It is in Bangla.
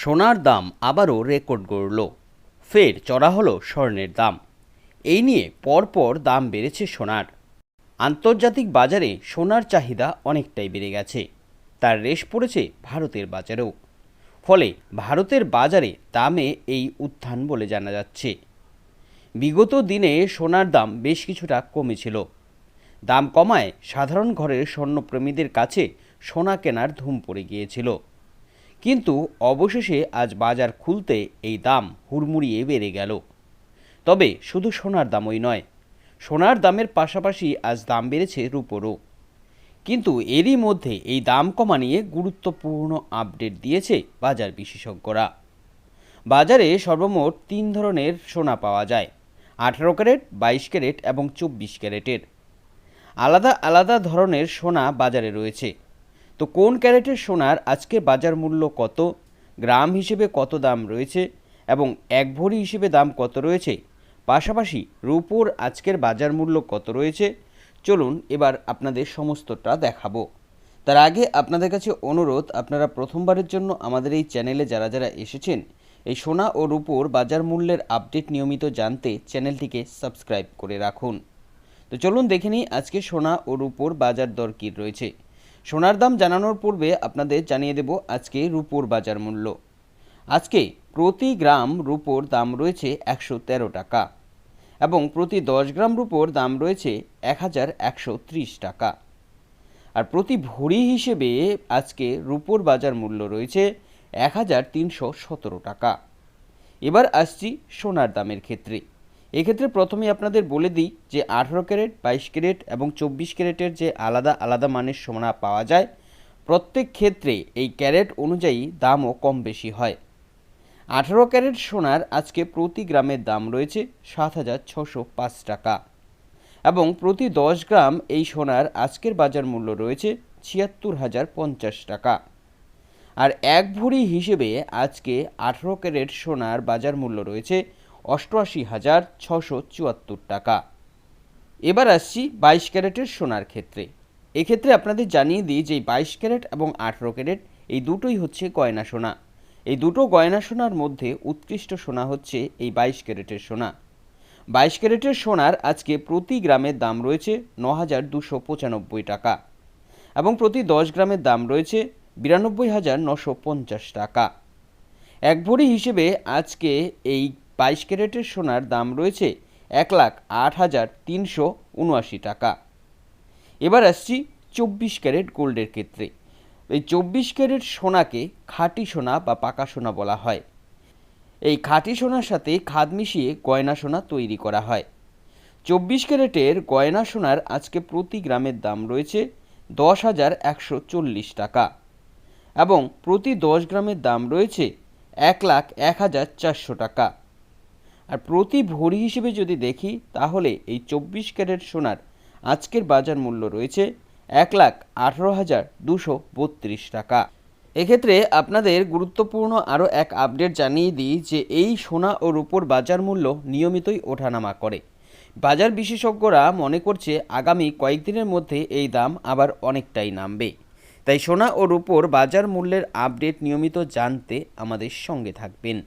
সোনার দাম আবারও রেকর্ড গড়ল। ফের চড়া হলো স্বর্ণের দাম। এই নিয়ে পরপর দাম বেড়েছে সোনার। আন্তর্জাতিক বাজারে সোনার চাহিদা অনেকটাই বেড়ে গেছে। তার রেশ পড়েছে ভারতের বাজারেও। ফলে ভারতের বাজারে দামে এই উত্থান বলে জানা যাচ্ছে। বিগত দিনে সোনার দাম বেশ কিছুটা কমেছিল। দাম কমায় সাধারণ ঘরের স্বর্ণপ্রেমীদের কাছে সোনা কেনার ধুম পড়ে গিয়েছিল। কিন্তু অবশেষে আজ বাজার খুলতে এই দাম হুড়মুড়িয়ে বেড়ে গেল। তবে শুধু সোনার দামই নয়, সোনার দামের পাশাপাশি আজ দাম বেড়েছে রূপোরও। কিন্তু এরই মধ্যে এই দাম কমা নিয়ে গুরুত্বপূর্ণ আপডেট দিয়েছে বাজার বিশেষজ্ঞরা। বাজারে সর্বমোট তিন ধরনের সোনা পাওয়া যায়, আঠারো ক্যারেট, বাইশ ক্যারেট এবং চব্বিশ ক্যারেটের। আলাদা আলাদা ধরনের সোনা বাজারে রয়েছে। তো কোন ক্যারেটের সোনার আজকে বাজার মূল্য কত? গ্রাম হিসেবে কত দাম রয়েছে? এবং এক ভরি হিসেবে দাম কত রয়েছে? পাশাপাশি রূপোর আজকের বাজার মূল্য কত রয়েছে? চলুন এবার আপনাদের সমস্তটা দেখাবো। তার আগে আপনাদের কাছে অনুরোধ, আপনারা প্রথমবারের জন্য আমাদের এই চ্যানেলে যারা যারা এসেছেন, এই সোনা ও রূপোর বাজার মূল্যের আপডেট নিয়মিত জানতে চ্যানেলটিকে সাবস্ক্রাইব করে রাখুন। তো চলুন দেখে নিই আজকে সোনা ও রূপোর বাজার দর কী রয়েছে। সোনার দাম জানানোর পূর্বে আপনাদের জানিয়ে দেব আজকে রূপোর বাজার মূল্য। আজকে প্রতি গ্রাম রূপোর দাম রয়েছে একশো তেরো টাকা এবং প্রতি দশ গ্রাম রূপোর দাম রয়েছে এক হাজার একশো ত্রিশ টাকা। আর প্রতি ভরি হিসেবে আজকে রূপোর বাজার মূল্য রয়েছে এক হাজার তিনশো সতেরো টাকা। এবার আসছি সোনার দামের ক্ষেত্রে। এক্ষেত্রে প্রথমে আপনাদের বলে দিই যে আঠেরো ক্যারেট, বাইশ ক্যারেট এবং চব্বিশ ক্যারেটের যে আলাদা আলাদা মানের সোনা পাওয়া যায়, প্রত্যেক ক্ষেত্রে এই ক্যারেট অনুযায়ী দামও কম বেশি হয়। আঠেরো ক্যারেট সোনার আজকে প্রতি গ্রামের দাম রয়েছে সাত হাজার ছশো পাঁচ টাকা এবং প্রতি দশ গ্রাম এই সোনার আজকের বাজার মূল্য রয়েছে ছিয়াত্তর হাজার পঞ্চাশ টাকা। আর এক ভরি হিসেবে আজকে আঠেরো ক্যারেট সোনার বাজার মূল্য রয়েছে অষ্টআশি হাজার ছশো চুয়াত্তর টাকা। এবার আসছি বাইশ ক্যারেটের সোনার ক্ষেত্রে। এক্ষেত্রে আপনাদের জানিয়ে দিই যে বাইশ ক্যারেট এবং আঠেরো ক্যারেট এই দুটোই হচ্ছে গয়না সোনা। এই দুটো গয়না সোনার মধ্যে উৎকৃষ্ট সোনা হচ্ছে এই বাইশ ক্যারেটের সোনা। বাইশ ক্যারেটের সোনার আজকে প্রতি গ্রামের দাম রয়েছে ন হাজার দুশো পঁচানব্বই টাকা এবং প্রতি দশ গ্রামের দাম রয়েছে বিরানব্বই হাজার নশো পঞ্চাশ টাকা। এক ভরি হিসেবে আজকে এই বাইশ ক্যারেটের সোনার দাম রয়েছে এক লাখ আট হাজার তিনশো উনআশি টাকা। এবার আসছি চব্বিশ ক্যারেট গোল্ডের ক্ষেত্রে। এই চব্বিশ ক্যারেট সোনাকে খাঁটি সোনা বা পাকা সোনা বলা হয়। এই খাঁটি সোনার সাথে খাদ মিশিয়ে গয়না সোনা তৈরি করা হয়। চব্বিশ ক্যারেটের গয়না সোনার আজকে প্রতি গ্রামের দাম রয়েছে দশ হাজার একশো চল্লিশ টাকা এবং প্রতি দশ গ্রামের দাম রয়েছে এক লাখ এক হাজার চারশো টাকা। আর প্রতি ভরি হিসেবে যদি দেখি, তাহলে এই চব্বিশ ক্যারেট সোনার আজকের বাজার মূল্য রয়েছে এক লাখ আঠেরো হাজার দুশো বত্রিশ টাকা। এক্ষেত্রে আপনাদের গুরুত্বপূর্ণ আরও এক আপডেট জানিয়ে দিই যে এই সোনা ও রূপোর বাজার মূল্য নিয়মিতই ওঠানামা করে। বাজার বিশেষজ্ঞরা মনে করছে আগামী কয়েকদিনের মধ্যে এই দাম আবার অনেকটাই নামবে। তাই সোনা ও রূপোর বাজার মূল্যের আপডেট নিয়মিত জানতে আমাদের সঙ্গে থাকবেন।